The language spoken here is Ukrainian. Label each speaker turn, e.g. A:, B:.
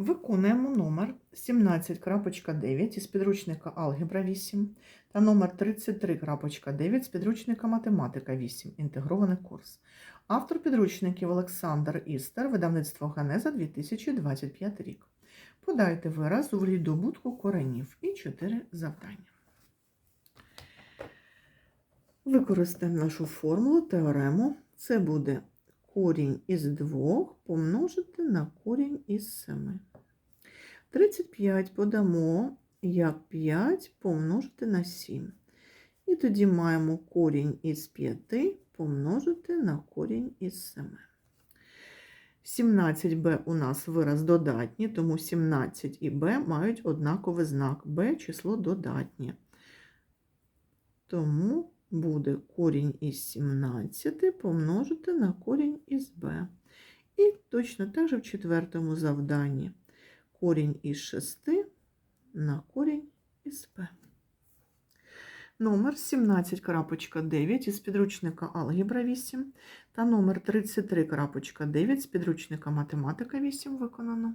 A: Виконуємо номер 17.9 із підручника Алгебра 8 та номер 33.9 з підручника Математика 8. Інтегрований курс. Автор підручників Олександр Істер, видавництво Ганеза 2025 рік. Подайте вираз у добутку коренів і 4 завдання. Використаємо нашу формулу теорему. Це буде корінь із 2 помножити на корінь із 7. 35 подамо як 5 помножити на 7. І тоді маємо корінь із 5 помножити на корінь із 7. 17b у нас вираз додатній, тому 17 і b мають однаковий знак. b число додатнє. Тому буде корінь із 17 помножити на корінь із b. І точно так же в четвертому завданні корінь із 6 на корінь із П. Номер 17.9 із підручника Алгебра 8 та номер 33.9 з підручника Математика 8 виконано.